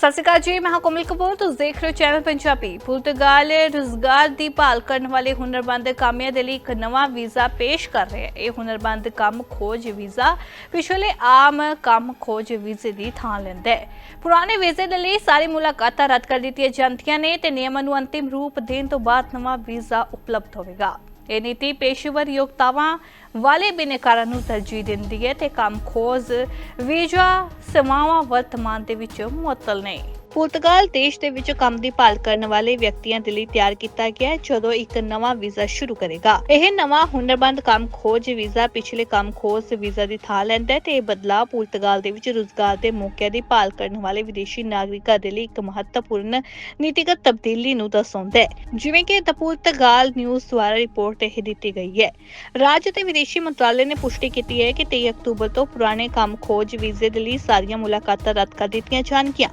ਸਤਿ ਸ਼੍ਰੀ ਅਕਾਲ ਜੀ, ਮੈਂ ਹਾਂ ਕੋਮਲ ਕਪੂਰ, ਤੁਸੀਂ ਦੇਖ ਰਹੇ ਹੋ ਚੈਨਲ ਪੰਜਾਬੀ ਪੁਰਤਗਾਲ ਰੁਜ਼ਗਾਰ ਦੀ ਭਾਲ ਕਰਨ ਵਾਲੇ ਹੁਨਰਮੰਦ ਕਾਮਿਆਂ ਦੇ ਲਈ ਇੱਕ ਨਵਾਂ ਵੀਜ਼ਾ ਪੇਸ਼ ਕਰ ਰਿਹਾ ਹੈ। ਇਹ ਹੁਨਰਮੰਦ ਕੰਮ ਖੋਜ ਵੀਜ਼ਾ ਪਿਛਲੇ ਆਮ ਕੰਮ ਖੋਜ ਵੀਜ਼ੇ ਦੀ ਥਾਂ ਲੈਂਦਾ ਹੈ। ਪੁਰਾਣੇ ਵੀਜ਼ੇ ਦੇ ਲਈ ਸਾਰੀ ਮੁਲਾਕਾਤਾਂ ਰੱਦ ਕਰ ਦਿੱਤੀਆਂ ਜਾਂਦੀਆਂ ਨੇ ਤੇ ਨਿਯਮਾਂ ਨੂੰ ਅੰਤਿਮ ਰੂਪ ਦੇਣ ਤੋਂ ਬਾਅਦ ਨਵਾਂ ਵੀਜ਼ਾ ਉਪਲਬਧ ਹੋਵੇਗਾ। ਇਹ ਨੀਤੀ ਪੇਸ਼ੇਵਰ ਯੋਗਤਾਵਾਂ ਵਾਲੇ ਬਿਨੇਕਾਰਾਂ ਨੂੰ ਤਰਜੀਹ ਦਿੰਦੀ ਹੈ ਤੇ ਕੰਮ ਖੋਜ, ਵੀਜ਼ਾ, ਸੇਵਾਵਾਂ, ਵਰਤਮਾਨ ਦੇ ਵਿੱਚ ਮੁਅੱਤਲ ਨੇ। ਪੁਰਤਗਾਲ ਦੇਸ਼ ਦੇ ਵਿੱਚ ਕੰਮ ਦੀ ਭਾਲ ਕਰਨ ਵਾਲੇ ਵਿਅਕਤੀਆਂ ਦੇ ਲਈ ਤਿਆਰ ਕੀਤਾ ਗਿਆ ਹੈ ਜਦੋਂ ਇੱਕ ਨਵਾਂ ਵੀਜ਼ਾ ਸ਼ੁਰੂ ਕਰੇਗਾ। ਇਹ ਨਵਾਂ ਹੁਨਰਬੰਦ ਕੰਮ ਖੋਜ ਵੀਜ਼ਾ ਪਿਛਲੇ ਕੰਮ ਖੋਜ ਵੀਜ਼ਾ ਦੀ ਥਾਂ ਲੈਂਦਾ ਹੈ ਤੇ ਇਹ ਬਦਲਾਅ ਪੁਰਤਗਾਲ ਦੇ ਵਿੱਚ ਰੁਜ਼ਗਾਰ ਦੇ ਮੌਕਿਆਂ ਦੀ ਭਾਲ ਕਰਨ ਵਾਲੇ ਵਿਦੇਸ਼ੀ ਨਾਗਰਿਕਾਂ ਦੇ ਲਈ ਇੱਕ ਮਹੱਤਵਪੂਰਨ ਨੀਤੀਗਤ ਤਬਦੀਲੀ ਨੂੰ ਦਰਸਾਉਂਦਾ ਹੈ। ਜਿਵੇਂ ਕਿ ਦ ਪੁਰਤਗਾਲ ਨਿਊਜ਼ ਦੁਆਰਾ ਰਿਪੋਰਟ ਇਹ ਦਿੱਤੀ ਗਈ ਹੈ। ਰਾਜ ਤੇ ਵਿਦੇਸ਼ੀ ਮੰਤਰਾਲੇ ਨੇ ਪੁਸ਼ਟੀ ਕੀਤੀ ਹੈ ਕਿ 23 ਅਕਤੂਬਰ ਤੋਂ ਪੁਰਾਣੇ ਕੰਮ ਖੋਜ ਵੀਜ਼ੇ ਦੇ ਲਈ ਸਾਰੀਆਂ ਮੁਲਾਕਾਤਾਂ ਰੱਦ ਕਰ ਦਿੱਤੀਆਂ ਜਾਣਗੀਆਂ।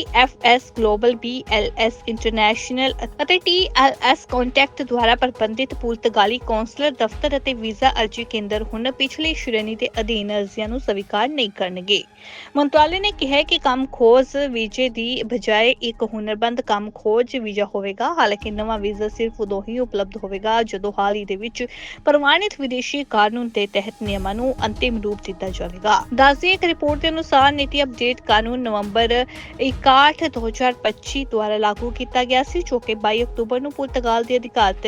VFS ਗਲੋਬਲ BLS ਇੰਟਰਨੈਸ਼ਨਲ ਅਤੇ TLS ਕੰਟੈਕਟ ਦੁਆਰਾ ਪ੍ਰਬੰਧਿਤ ਪੁਰਤਗਾਲੀ ਕੌਂਸਲਰ ਦਫ਼ਤਰ ਅਤੇ ਵੀਜ਼ਾ ਅਰਜ਼ੀ ਕੇਂਦਰ ਹੁਣ ਪਿਛਲੀ ਸ਼੍ਰੇਣੀ ਦੇ ਅਧੀਨ ਅਰਜ਼ੀਆਂ ਨੂੰ ਸਵੀਕਾਰ ਨਹੀਂ ਕਰਨਗੇ। ਮੰਤਰਾਲੇ ਨੇ ਕਿਹਾ ਕਿ ਕੰਮ ਖੋਜ ਵੀਜ਼ੇ ਦੀ ਬਜਾਏ ਇੱਕ ਹੁਨਰਬੰਦ ਕੰਮ ਖੋਜ ਵੀਜ਼ਾ ਹੋਵੇਗਾ। ਹਾਲਾਂਕਿ ਨਵਾਂ ਵੀਜ਼ਾ ਸਿਰਫ ਉਦੋਂ ਹੀ ਉਪਲਬਧ ਹੋਵੇਗਾ ਜਦੋਂ ਹਾਲ ਹੀ ਦੇ ਵਿੱਚ ਪ੍ਰਵਾਨਿਤ ਵਿਦੇਸ਼ੀ ਕਾਨੂੰਨ ਦੇ ਤਹਿਤ ਨਿਯਮਾਂ ਨੂੰ ਅੰਤਿਮ ਰੂਪ ਦਿੱਤਾ ਜਾਵੇਗਾ। ਦੱਸਦੀ ਇੱਕ ਰਿਪੋਰਟ ਦੇ ਅਨੁਸਾਰ ਨੀਤੀ ਅਪਡੇਟ ਕਾਨੂੰਨ ਨਵੰਬਰ 61 2025 ਦੁਆਰਾ ਲਾਗੂ ਕੀਤਾ ਗਿਆ ਸੀ, ਜੋ ਕਿ 22 ਅਕਤੂਬਰ ਨੂੰ ਪੁਰਤਗਾਲ ਦੇ ਅਧਿਕਾਰਤ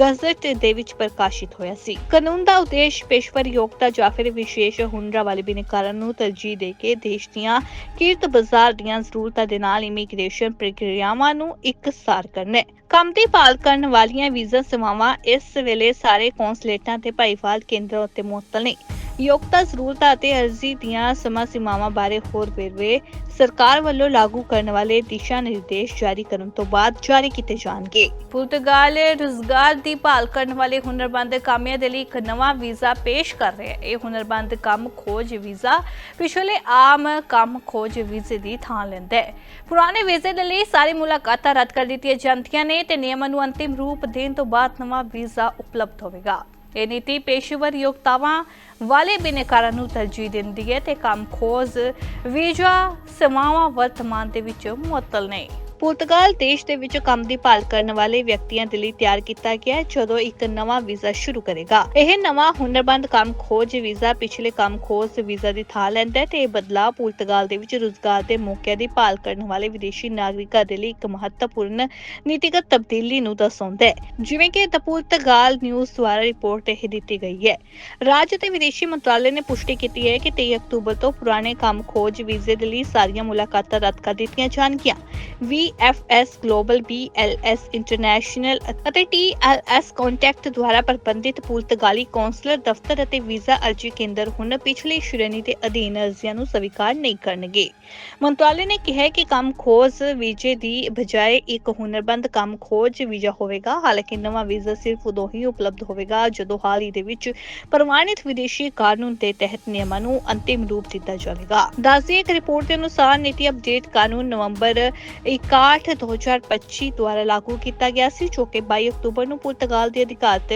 ਗਜ਼ਟ ਦੇ ਵਿੱਚ ਪ੍ਰਕਾਸ਼ਿਤ ਹੋਇਆ ਸੀ। ਕਾਨੂੰਨ ਦਾ ਉਦੇਸ਼ ਪੇਸ਼ਵਰ ਯੋਗਤਾ ਜਾਂ ਫਿਰ ਵਿਸ਼ੇਸ਼ ਹੁਨਰਾਂ ਵਾਲੇ ਬਿਨੇਕਾਰਾਂ ਨੂੰ ਤਰਜੀਹ ਦੇ ਕੇ ਦੇਸ਼ ਦੀਆਂ ਕਿਰਤ ਬਾਜ਼ਾਰ ਦੀਆਂ ਜ਼ਰੂਰਤਾਂ ਦੇ ਨਾਲ ਇਮੀਗ੍ਰੇਸ਼ਨ ਪ੍ਰਕਿਰਿਆਵਾਂ ਨੂੰ ਇਕਸਾਰ ਕਰਨਾ ਹੈ। ਕੰਮ ਦੀ ਭਾਲ ਕਰਨ ਵਾਲੀਆਂ ਵੀਜ਼ਾ ਸੇਵਾਵਾਂ ਇਸ ਵੇਲੇ ਸਾਰੇ ਕੌਂਸਲੇਟਾਂ ਤੇ ਭਾਈਵਾਲ ਕੇਂਦਰਾਂ ਉੱਤੇ ਮੁਅੱਤਲ ਨੇ। ਯੋਗਤਾ, ਜ਼ਰੂਰਤਾਂ ਅਤੇ ਅਰਜ਼ੀ ਦੀਆਂ ਸਮਾਂ ਸੀਮਾਵਾਂ ਬਾਰੇ ਹੋਰ ਵੇਰਵੇ ਸਰਕਾਰ ਵੱਲੋਂ ਲਾਗੂ ਕਰਨ ਵਾਲੇ ਦਿਸ਼ਾ ਨਿਰਦੇਸ਼ ਜਾਰੀ ਕਰਨ ਤੋਂ ਬਾਅਦ ਜਾਰੀ ਕੀਤੇ ਜਾਣਗੇ। ਪੁਰਤਗਾਲ ਰੁਜ਼ਗਾਰ ਦੀ ਭਾਲ ਕਰਨ ਵਾਲੇ ਹੁਨਰਮੰਦ ਕਾਮਿਆਂ ਦੇ ਲਈ ਇੱਕ ਨਵਾਂ ਵੀਜ਼ਾ ਪੇਸ਼ ਕਰ ਰਿਹਾ ਹੈ। ਇਹ ਹੁਨਰਮੰਦ ਕੰਮ ਖੋਜ ਵੀਜ਼ਾ ਪਿਛਲੇ ਆਮ ਕੰਮ ਖੋਜ ਵੀਜ਼ੇ ਦੀ ਥਾਂ ਲੈਂਦਾ ਹੈ। ਪੁਰਾਣੇ ਵੀਜ਼ੇ ਦੇ ਲਈ ਸਾਰੀ ਮੁਲਾਕਾਤਾਂ ਰੱਦ ਕਰ ਦਿੱਤੀਆਂ ਜਾਂਦੀਆਂ ਨੇ ਤੇ ਨਿਯਮਾਂ ਨੂੰ ਅੰਤਿਮ ਰੂਪ ਦੇਣ ਤੋਂ ਬਾਅਦ ਨਵਾਂ ਵੀਜ਼ਾ ਉਪਲਬਧ ਹੋਵੇਗਾ। ਇਹ ਨੀਤੀ ਪੇਸ਼ੇਵਰ ਯੋਗਤਾਵਾਂ ਵਾਲੇ ਬਿਨੇਕਾਰਾਂ ਨੂੰ ਤਰਜੀਹ ਦਿੰਦੀ ਹੈ ਤੇ ਕੰਮ ਖੋਜ, ਵੀਜ਼ਾ, ਸੇਵਾਵਾਂ ਵਰਤਮਾਨ ਦੇ ਵਿੱਚ ਮੁਅੱਤਲ ਨੇ। ਪੁਰਤਗਾਲ ਦੇਸ਼ ਦੇ ਵਿੱਚ ਕੰਮ ਦੀ ਭਾਲ ਕਰਨ ਵਾਲੇ ਵਿਅਕਤੀਆਂ ਦੇ ਲਈ ਤਿਆਰ ਕੀਤਾ ਗਿਆ ਹੈ, ਜਦੋਂ ਇੱਕ ਨਵਾਂ ਵੀਜ਼ਾ ਸ਼ੁਰੂ ਕਰੇਗਾ। ਇਹ ਨਵਾਂ ਹੁਨਰਬੰਦ ਕੰਮ ਖੋਜ ਵੀਜ਼ਾ, ਪਿਛਲੇ ਕੰਮ ਖੋਜ ਵੀਜ਼ਾ ਦੀ ਥਾਂ ਲੈਂਦਾ ਹੈ ਤੇ ਇਹ ਬਦਲਾਅ ਪੁਰਤਗਾਲ ਦੇ ਵਿੱਚ ਰੁਜ਼ਗਾਰ ਦੇ ਮੌਕਿਆਂ ਦੀ ਭਾਲ ਕਰਨ ਵਾਲੇ ਵਿਦੇਸ਼ੀ ਨਾਗਰਿਕਾਂ ਦੇ ਲਈ ਇੱਕ ਮਹੱਤਵਪੂਰਨ ਨੀਤੀਗਤ ਤਬਦੀਲੀ ਨੂੰ ਦਰਸਾਉਂਦਾ ਹੈ। ਜਿਵੇਂ ਕਿ ਦ ਪੁਰਤਗਾਲ ਨਿਊਜ਼ ਦੁਆਰਾ ਰਿਪੋਰਟ ਇਹ ਦਿੱਤੀ ਗਈ ਹੈ। ਰਾਜ ਤੇ ਵਿਦੇਸ਼ੀ ਮੰਤਰਾਲੇ ਨੇ ਪੁਸ਼ਟੀ ਕੀਤੀ ਹੈ ਕਿ 23 ਅਕਤੂਬਰ ਤੋਂ ਪੁਰਾਣੇ ਕੰਮ ਖੋਜ ਵੀਜ਼ੇ ਦੇ ਲਈ ਸਾਰੀਆਂ ਮੁਲਾਕਾਤਾਂ ਰੱਦ ਕਰ ਦਿੱਤੀਆਂ ਜਾਣਗੀਆਂ। VFS ਗਲੋਬਲ BLS ਇੰਟਰਨੈਸ਼ਨਲ ਅਤੇ TLS ਕੰਟੈਕਟ ਦੁਆਰਾ ਪ੍ਰਬੰਧਿਤ ਪੁਰਤਗਾਲੀ ਕੌਂਸਲਰ ਦਫ਼ਤਰ ਅਤੇ ਵੀਜ਼ਾ ਅਰਜ਼ੀ ਕੇਂਦਰ ਹੁਣ ਪਿਛਲੀ ਸ਼੍ਰੇਣੀ ਦੇ ਅਧੀਨ ਅਰਜ਼ੀਆਂ ਨੂੰ ਸਵੀਕਾਰ ਨਹੀਂ ਕਰਨਗੇ। ਮੰਤਰਾਲੇ ਨੇ ਕਿਹਾ ਕਿ ਕੰਮ ਖੋਜ ਵੀਜ਼ੇ ਦੀ ਬਜਾਏ ਇੱਕ ਹੁਨਰਬੰਦ ਕੰਮ ਖੋਜ ਵੀਜ਼ਾ ਹੋਵੇਗਾ। ਹਾਲਾਂਕਿ ਨਵਾਂ ਵੀਜ਼ਾ ਸਿਰਫ ਉਦੋਂ ਹੀ ਉਪਲਬਧ ਹੋਵੇਗਾ ਜਦੋਂ ਹਾਲ ਹੀ ਦੇ ਵਿੱਚ ਪ੍ਰਮਾਣਿਤ ਵਿਦੇਸ਼ੀ ਕਾਨੂੰਨ ਦੇ ਤਹਿਤ ਨਿਯਮਾਂ ਨੂੰ ਅੰਤਿਮ ਰੂਪ ਦਿੱਤਾ ਜਾਵੇਗਾ। ਦੱਸਦੀ ਇੱਕ ਰਿਪੋਰਟ ਦੇ ਅਨੁਸਾਰ ਨੀਤੀ ਅਪਡੇਟ ਕਾਨੂੰਨ ਨਵੰਬਰ 61 2025 ਦੁਆਰਾ ਲਾਗੂ ਕੀਤਾ ਗਿਆ ਸੀ, ਜੋ ਕਿ 22 ਅਕਤੂਬਰ ਨੂੰ ਪੁਰਤਗਾਲ ਦੇ ਅਧਿਕਾਰਤ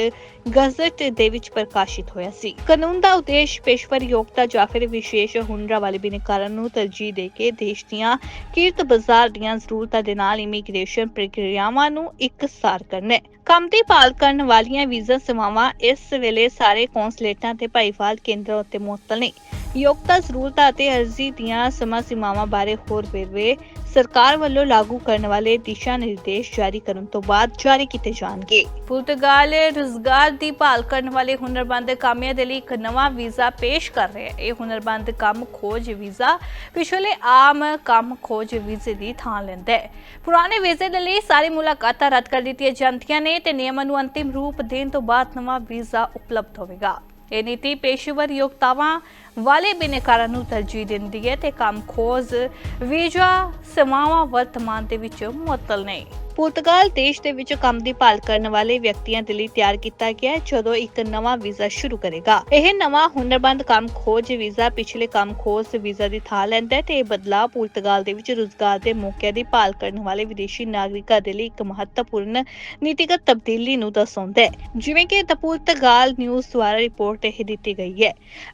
ਗਜ਼ਟ ਦੇ ਵਿੱਚ ਪ੍ਰਕਾਸ਼ਿਤ ਹੋਇਆ ਸੀ। ਕਾਨੂੰਨ ਦਾ ਉਦੇਸ਼ ਪੇਸ਼ਵਰ ਯੋਗਤਾ ਜਾਂ ਫਿਰ ਵਿਸ਼ੇਸ਼ ਹੁਨਰਾਂ ਵਾਲੇ ਬਿਨੇਕਾਰਾਂ ਨੂੰ ਤਰਜੀਹ ਦੇ ਕੇ ਦੇਸ਼ ਦੀਆਂ ਕਿਰਤ ਬਾਜ਼ਾਰ ਦੀਆਂ ਜ਼ਰੂਰਤਾਂ ਦੇ ਨਾਲ ਇਮੀਗ੍ਰੇਸ਼ਨ ਪ੍ਰਕਿਰਿਆਵਾਂ ਨੂੰ ਇਕਸਾਰ ਕਰਨਾ ਹੈ। ਕੰਮ ਦੀ ਭਾਲ ਕਰਨ ਵਾਲੀਆਂ ਵੀਜ਼ਾ ਸੇਵਾਵਾਂ ਇਸ ਵੇਲੇ ਸਾਰੇ ਕੌਂਸਲੇਟਾਂ ਤੇ ਭਾਈਵਾਲ ਕੇਂਦਰਾਂ ਉੱਤੇ ਮੁਅੱਤਲ ਨੇ। ਯੋਗਤਾ ਜ਼ਰੂਰਤਾਂ ਅਤੇ ਅਰਜ਼ੀ ਦੀਆਂ ਸਮਾਂ ਸੀਮਾਵਾਂ ਬਾਰੇ ਹੋਰ ਵੇਰਵੇ ਸਰਕਾਰ ਵੱਲੋਂ ਲਾਗੂ ਕਰਨ ਵਾਲੇ ਦਿਸ਼ਾ ਨਿਰਦੇਸ਼ ਜਾਰੀ ਕਰਨ ਤੋਂ ਬਾਅਦ ਜਾਰੀ ਕੀਤੇ ਜਾਣਗੇ। ਪੁਰਤਗਾਲ ਰੁਜ਼ਗਾਰ ਦੀ ਭਾਲ ਕਰਨ ਵਾਲੇ ਹੁਨਰਮੰਦ ਕਾਮਿਆਂ ਦੇ ਲਈ ਇੱਕ ਨਵਾਂ ਵੀਜ਼ਾ ਪੇਸ਼ ਕਰ ਰਿਹਾ ਹੈ ਇਹ ਹੁਨਰਮੰਦ ਕੰਮ ਖੋਜ ਵੀਜ਼ਾ ਪਿਛਲੇ ਆਮ ਕੰਮ ਖੋਜ ਵੀਜ਼ੇ ਦੀ ਥਾਂ ਲੈਂਦਾ ਹੈ। ਪੁਰਾਣੇ ਵੀਜ਼ੇ ਦੇ ਲਈ ਸਾਰੀ ਮੁਲਾਕਾਤਾਂ ਰੱਦ ਕਰ ਦਿੱਤੀਆਂ ਜਾਂਦੀਆਂ ਨੇ ਤੇ ਨਿਯਮਾਂ ਨੂੰ ਅੰਤਿਮ ਰੂਪ ਦੇਣ ਤੋਂ ਬਾਅਦ ਨਵਾਂ ਵੀਜ਼ਾ ਉਪਲਬਧ ਹੋਵੇਗਾ। ਇਹ ਨੀਤੀ ਪੇਸ਼ੇਵਰ ਯੋਗਤਾਵਾਂ ਵਾਲੇ ਬਿਨੇਕਾਰਾਂ ਨੂੰ ਤਰਜੀਹ ਦਿੰਦੀ ਹੈ ਤੇ ਕੰਮ ਖੋਜ, ਵੀਜ਼ਾ, ਸੇਵਾਵਾਂ ਵਰਤਮਾਨ ਦੇ ਵਿੱਚ ਮੁਅੱਤਲ ਨੇ। ਪੁਰਤਗਾਲ ਦੇਸ਼ ਦੇ ਵਿੱਚ ਕੰਮ ਦੀ ਭਾਲ ਕਰਨ ਵਾਲੇ ਵਿਅਕਤੀਆਂ ਦੇ ਲਈ ਤਿਆਰ ਕੀਤਾ ਗਿਆ ਹੈ, ਜਦੋਂ ਇੱਕ ਨਵਾਂ ਵੀਜ਼ਾ ਸ਼ੁਰੂ ਕਰੇਗਾ। ਇਹ ਨਵਾਂ ਹੁਨਰਬੰਦ ਕੰਮ ਖੋਜ ਵੀਜ਼ਾ, ਪਿਛਲੇ ਕੰਮ ਖੋਜ ਵੀਜ਼ਾ ਦੀ ਥਾਂ ਲੈਂਦਾ ਹੈ ਤੇ ਇਹ ਬਦਲਾਅ ਪੁਰਤਗਾਲ ਦੇ ਵਿੱਚ ਰੁਜ਼ਗਾਰ ਦੇ ਮੌਕਿਆਂ ਦੀ ਭਾਲ ਕਰਨ ਵਾਲੇ ਵਿਦੇਸ਼ੀ ਨਾਗਰਿਕਾਂ ਦੇ ਲਈ ਇੱਕ ਮਹੱਤਵਪੂਰਨ ਨੀਤੀਗਤ ਤਬਦੀਲੀ ਨੂੰ ਦਰਸਾਉਂਦਾ ਹੈ। ਜਿਵੇਂ ਕਿ ਪੁਰਤਗਾਲ ਨਿਊਜ਼ ਦੁਆਰਾ ਰਿਪੋਰਟ ਇਹ ਦਿੱਤੀ ਗਈ ਹੈ।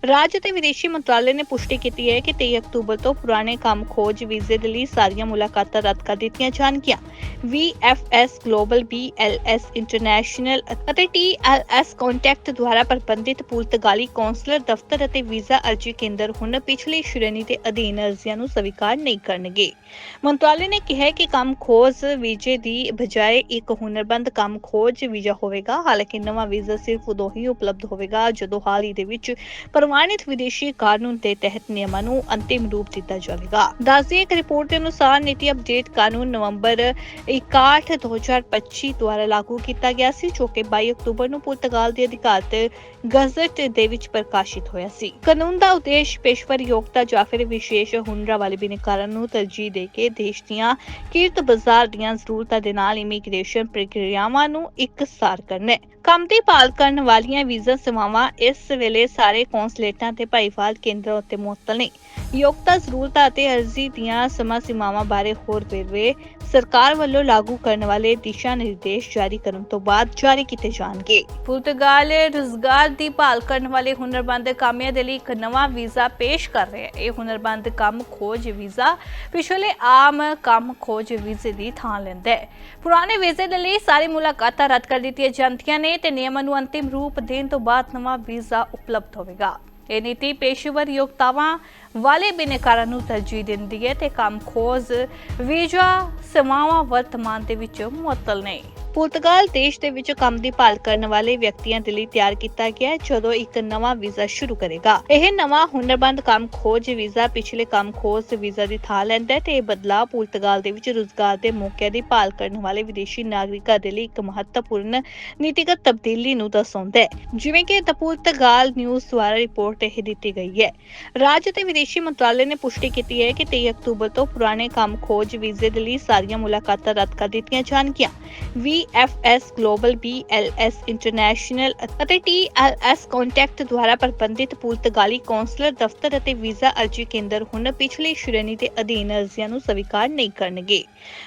ਰਾਜ ਅਤੇ ਵਿਦੇਸ਼ੀ ਮੰਤਰਾਲੇ ਨੇ ਪੁਸ਼ਟੀ ਕੀਤੀ ਹੈ ਕਿ 23 ਅਕਤੂਬਰ ਤੋਂ ਪੁਰਾਣੇ ਕੰਮ ਖੋਜ ਵੀਜ਼ੇ ਦੇ ਲਈ ਸਾਰੀਆਂ ਮੁਲਾਕਾਤਾਂ ਰੱਦ ਕਰ ਦਿੱਤੀਆਂ ਜਾਣਗੀਆਂ। VFS ਗਲੋਬਲ BLS ਇੰਟਰਨੈਸ਼ਨਲ ਅਤੇ TLS ਕੰਟੈਕਟ ਦੁਆਰਾ ਪ੍ਰਬੰਧਿਤ ਪੁਰਤਗਾਲੀ ਕੌਂਸਲਰ ਦਫ਼ਤਰ ਅਤੇ ਵੀਜ਼ਾ ਅਰਜ਼ੀ ਕੇਂਦਰ ਹੁਣ ਪਿਛਲੀ ਸ਼੍ਰੇਣੀ ਦੇ ਅਧੀਨ ਅਰਜ਼ੀਆਂ ਨੂੰ ਸਵੀਕਾਰ ਨਹੀਂ ਕਰਨਗੇ। ਮੰਤਰਾਲੇ ਨੇ ਕਿਹਾ ਕਿ ਕੰਮ ਖੋਜ ਵੀਜ਼ੇ ਦੀ ਬਜਾਏ ਇੱਕ ਹੁਨਰਬੰਦ ਕੰਮ ਖੋਜ ਵੀਜ਼ਾ ਹੋਵੇਗਾ। ਹਾਲਾਂਕਿ ਨਵਾਂ ਵੀਜ਼ਾ ਸਿਰਫ ਉਦੋਂ ਹੀ ਉਪਲਬਧ ਹੋਵੇਗਾ ਜਦੋਂ ਹਾਲ ਹੀ ਦੇ ਵਿੱਚ ਪ੍ਰਵਾਨਿਤ ਵਿਦੇਸ਼ੀ ਕਾਨੂੰਨ ਦੇ ਤਹਿਤ ਨਿਯਮਾਂ ਨੂੰ ਅੰਤਿਮ ਰੂਪ ਦਿੱਤਾ ਜਾਵੇਗਾ। ਦੱਸਦੀ ਇੱਕ ਰਿਪੋਰਟ ਦੇ ਅਨੁਸਾਰ ਨੀਤੀ ਅਪਡੇਟ ਕਾਨੂੰਨ ਨਵੰਬਰ 61 2025 ਦੁਆਰਾ ਲਾਗੂ ਕੀਤਾ ਗਿਆ ਸੀ, ਜੋ ਕਿ 22 ਅਕਤੂਬਰ ਨੂੰ ਪੁਰਤਗਾਲ ਦੇ ਅਧਿਕਾਰਤ ਗਜ਼ਟ ਦੇ ਵਿੱਚ ਪ੍ਰਕਾਸ਼ਿਤ ਹੋਇਆ ਸੀ। ਕਾਨੂੰਨ ਦਾ ਉਦੇਸ਼ ਪੇਸ਼ੇਵਰ ਯੋਗਤਾ ਜਾਂ ਫਿਰ ਵਿਸ਼ੇਸ਼ ਹੁਨਰਾਂ ਵਾਲੇ ਬਿਨਕਾਰਾਂ ਨੂੰ ਤਰਜੀਹ ਦੇ ਕੇ ਦੇਸ਼ ਦੀਆਂ ਕਿਰਤ ਬਾਜ਼ਾਰ ਦੀਆਂ ਜ਼ਰੂਰਤਾਂ ਦੇ ਨਾਲ ਇਮੀਗ੍ਰੇਸ਼ਨ ਪ੍ਰਕਿਰਿਆਵਾਂ ਨੂੰ ਇਕਸਾਰ ਕਰਨਾ ਹੈ। ਕੰਮ ਦੀ ਭਾਲ ਕਰਨ ਵਾਲੀਆਂ ਵੀਜ਼ਾ ਸੇਵਾਵਾਂ ਇਸ ਵੇਲੇ ਸਾਰੇ ਕੌਂਸਲੇਟਾਂ ਤੇ ਭਾਈਵਾਲ ਕੇਂਦਰਾਂ ਉੱਤੇ ਮੁਅੱਤਲ ਨੇ। ਯੋਗਤਾ ਜ਼ਰੂਰਤਾਂ ਅਤੇ ਅਰਜ਼ੀ ਦੀਆਂ ਸਮਾਂ ਸੀਮਾਵਾਂ ਬਾਰੇ ਹੋਰ ਵੇਰਵੇ ਸਰਕਾਰ ਵੱਲੋਂ ਲਾਗੂ ਕਰਨ ਵਾਲੇ ਦਿਸ਼ਾ ਨਿਰਦੇਸ਼ ਜਾਰੀ ਕਰਨ ਤੋਂ ਬਾਅਦ ਜਾਰੀ ਕੀਤੇ ਜਾਣਗੇ। ਪੁਰਤਗਾਲ ਰੁਜ਼ਗਾਰ ਦੀ ਭਾਲ ਕਰਨ ਵਾਲੇ ਹੁਨਰਬੰਦ ਕਾਮਿਆਂ ਦੇ ਲਈ ਇੱਕ ਨਵਾਂ ਵੀਜ਼ਾ ਪੇਸ਼ ਕਰ ਰਿਹਾ ਹੈ ਇਹ ਹੁਨਰਬੰਦ ਕੰਮ ਖੋਜ ਵੀਜ਼ਾ ਪਿਛਲੇ ਆਮ ਕੰਮ ਖੋਜ ਵੀਜ਼ੇ ਦੀ ਥਾਂ ਲੈਂਦਾ ਹੈ। ਪੁਰਾਣੇ ਵੀਜ਼ੇ ਦੇ ਲਈ ਸਾਰੀ ਮੁਲਾਕਾਤਾਂ ਰੱਦ ਕਰ ਦਿੱਤੀਆਂ ਜਾਂਦੀਆਂ ਨੇ ਤੇ ਨਿਯਮਾਂ ਨੂੰ ਅੰਤਿਮ ਰੂਪ ਦੇਣ ਤੋਂ ਬਾਅਦ ਨਵਾਂ ਵੀਜ਼ਾ ਉਪਲਬਧ ਹੋਵੇਗਾ। ਇਹ ਨੀਤੀ ਪੇਸ਼ੇਵਰ ਯੋਗਤਾਵਾਂ ਵਾਲੇ ਬਿਨੇਕਾਰਾਂ ਨੂੰ ਤਰਜੀਹ ਦਿੰਦੀ ਹੈ ਤੇ ਕੰਮ ਖੋਜ ਵੀਜ਼ਾ, ਸੇਵਾਵਾਂ ਵਰਤਮਾਨ ਦੇ ਵਿੱਚ ਮੁਅੱਤਲ ਨੇ। ਪੁਰਤਗਾਲ ਦੇਸ਼ ਦੇ ਵਿੱਚ ਕੰਮ ਦੀ ਭਾਲ ਕਰਨ ਵਾਲੇ ਵਿਅਕਤੀਆਂ ਦੇ ਲਈ ਤਿਆਰ ਕੀਤਾ ਗਿਆ ਹੈ ਜਦੋਂ ਇੱਕ ਨਵਾਂ ਵੀਜ਼ਾ ਸ਼ੁਰੂ ਕਰੇਗਾ। ਇਹ ਨਵਾਂ ਹੁਨਰਬੰਦ ਕੰਮ ਖੋਜ ਵੀਜ਼ਾ ਪਿਛਲੇ ਕੰਮ ਖੋਜ ਵੀਜ਼ਾ ਦੀ ਥਾਂ ਲੈਂਦਾ ਹੈ ਤੇ ਇਹ ਬਦਲਾਅ ਪੁਰਤਗਾਲ ਦੇ ਵਿੱਚ ਰੁਜ਼ਗਾਰ ਦੇ ਮੌਕਿਆਂ ਦੀ ਭਾਲ ਕਰਨ ਵਾਲੇ ਵਿਦੇਸ਼ੀ ਨਾਗਰਿਕਾਂ ਦੇ ਲਈ ਇੱਕ ਮਹੱਤਵਪੂਰਨ ਨੀਤੀਗਤ ਤਬਦੀਲੀ ਨੂੰ ਦਰਸਾਉਂਦਾ ਹੈ। ਜਿਵੇਂ ਕਿ ਪੁਰਤਗਾਲ ਨਿਊਜ਼ ਦੁਆਰਾ ਰਿਪੋਰਟ ਇਹ ਦਿੱਤੀ ਗਈ ਹੈ। ਰਾਜ ਅਤੇ ਵਿਦੇਸ਼ੀ ਮੰਤਰਾਲੇ ਨੇ ਪੁਸ਼ਟੀ ਕੀਤੀ ਹੈ ਕਿ 23 ਅਕਤੂਬਰ ਤੋਂ ਪੁਰਾਣੇ ਕੰਮ ਖੋਜ ਵੀਜ਼ੇ ਦੇ ਲਈ ਸਾਰੀਆਂ ਮੁਲਾਕਾਤਾਂ ਰੱਦ ਕਰ ਦਿੱਤੀਆਂ ਜਾਣਗੀਆਂ। VFS ਗਲੋਬਲ BLS ਇੰਟਰਨੈਸ਼ਨਲ ਅਤੇ TLS ਕੰਟੈਕਟ ਦੁਆਰਾ ਪ੍ਰਬੰਧਿਤ ਪੁਰਤਗਾਲੀ ਕੌਂਸਲਰ ਦਫ਼ਤਰ ਅਤੇ ਵੀਜ਼ਾ ਅਰਜ਼ੀ ਕੇਂਦਰ ਹੁਣ ਪਿਛਲੀ ਸ਼੍ਰੇਣੀ ਦੇ ਅਧੀਨ ਅਰਜ਼ੀਆਂ ਨੂੰ ਸਵੀਕਾਰ ਨਹੀਂ ਕਰਨਗੇ।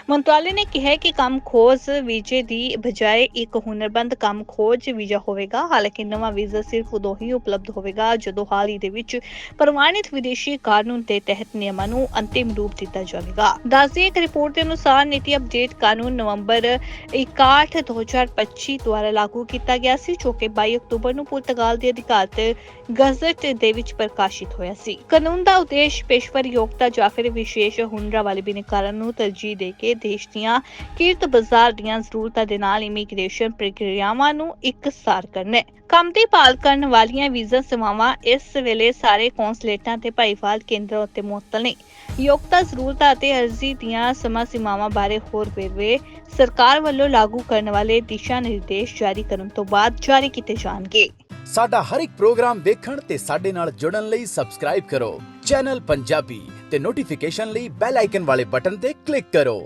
ਮੰਤਰਾਲੇ ਨੇ ਕਿਹਾ ਕਿ ਕੰਮ ਖੋਜ ਵੀਜ਼ੇ ਦੀ ਬਜਾਏ ਇੱਕ ਹੁਨਰਬੰਦ ਕੰਮ ਖੋਜ ਵੀਜ਼ਾ ਹੋਵੇਗਾ। ਹਾਲਾਂਕਿ ਨਵਾਂ ਵੀਜ਼ਾ ਸਿਰਫ ਉਦੋਂ ਹੀ ਉਪਲਬਧ ਹੋਵੇਗਾ ਜਦੋਂ ਹਾਲ ਹੀ ਦੇ ਵਿੱਚ ਪ੍ਰਵਾਨਿਤ ਵਿਦੇਸ਼ੀ ਕਾਨੂੰਨ ਦੇ ਤਹਿਤ ਨਿਯਮਾਂ ਨੂੰ ਅੰਤਿਮ ਰੂਪ ਦਿੱਤਾ ਜਾਵੇਗਾ। ਦੱਸਦੀ ਇੱਕ ਰਿਪੋਰਟ ਦੇ ਅਨੁਸਾਰ ਨੀਤੀ ਅਪਡੇਟ ਕਾਨੂੰਨ ਨਵੰਬਰ 61 2025 ਦੁਆਰਾ ਲਾਗੂ ਕੀਤਾ ਗਿਆ ਸੀ, ਜੋ ਕਿ 22 ਅਕਤੂਬਰ ਨੂੰ ਪੁਰਤਗਾਲ ਦੇ ਅਧਿਕਾਰਤ ਗਜ਼ਟ ਦੇ ਵਿੱਚ ਪ੍ਰਕਾਸ਼ਿਤ ਹੋਇਆ ਸੀ। ਕਾਨੂੰਨ ਦਾ ਉਦੇਸ਼ ਪੇਸ਼ੇਵਰ ਯੋਗਤਾ ਜਾਂ ਫਿਰ ਵਿਸ਼ੇਸ਼ ਹੁਨਰਾਂ ਵਾਲੇ ਬਿਨਕਾਰਾਂ ਨੂੰ ਤਰਜੀਹ ਦੇ ਕੇ ਦੇਸ਼ ਦੀਆਂ ਕਿਰਤ ਬਾਜ਼ਾਰ ਦੀਆਂ ਜ਼ਰੂਰਤਾਂ ਦੇ ਨਾਲ ਇਮੀਗ੍ਰੇਸ਼ਨ ਪ੍ਰਕਿਰਿਆਵਾਂ ਨੂੰ ਇਕਸਾਰ ਕਰਨਾ ਹੈ। ਕੰਮ ਦੀ ਭਾਲ ਕਰਨ ਵਾਲੀਆਂ ਵੀਜ਼ਾ ਸੇਵਾਵਾਂ ਇਸ ਵੇਲੇ ਸਾਰੇ ਕੌਂਸਲੇਟਾਂ ਤੇ ਭਾਈ ਭਾਈਵਾਲ ਕੇਂਦਰਾਂ ਉੱਤੇ ਮੁਅੱਤਲ ਨੇ ਯੋਗਤਾ ਜ਼ਰੂਰਤਾਂ ਅਤੇ ਅਰਜ਼ੀ ਦੀਆਂ ਸਮਾਂ ਸੀਮਾਵਾਂ ਬਾਰੇ ਹੋਰ ਵੇਰਵੇ ਸਰਕਾਰ ਵੱਲੋਂ ਲਾਗੂ ਕਰਨ ਵਾਲੇ ਦਿਸ਼ਾ ਨਿਰਦੇਸ਼ ਜਾਰੀ ਕਰਨ ਤੋਂ ਬਾਅਦ ਜਾਰੀ ਕੀਤੇ ਜਾਣਗੇ। ਸਾਡਾ ਹਰ ਇੱਕ ਪ੍ਰੋਗਰਾਮ ਦੇਖਣ ਤੇ ਸਾਡੇ ਨਾਲ ਜੁੜਨ ਲਈ ਸਬਸਕ੍ਰਾਈਬ ਕਰੋ। ਚੈਨਲ ਪੰਜਾਬੀ ਤੇ ਨੋਟੀਫਿਕੇਸ਼ਨ ਲਈ ਬੈਲ ਆਈਕਨ ਵਾਲੇ ਬਟਨ ਤੇ ਕਲਿੱਕ ਕਰੋ।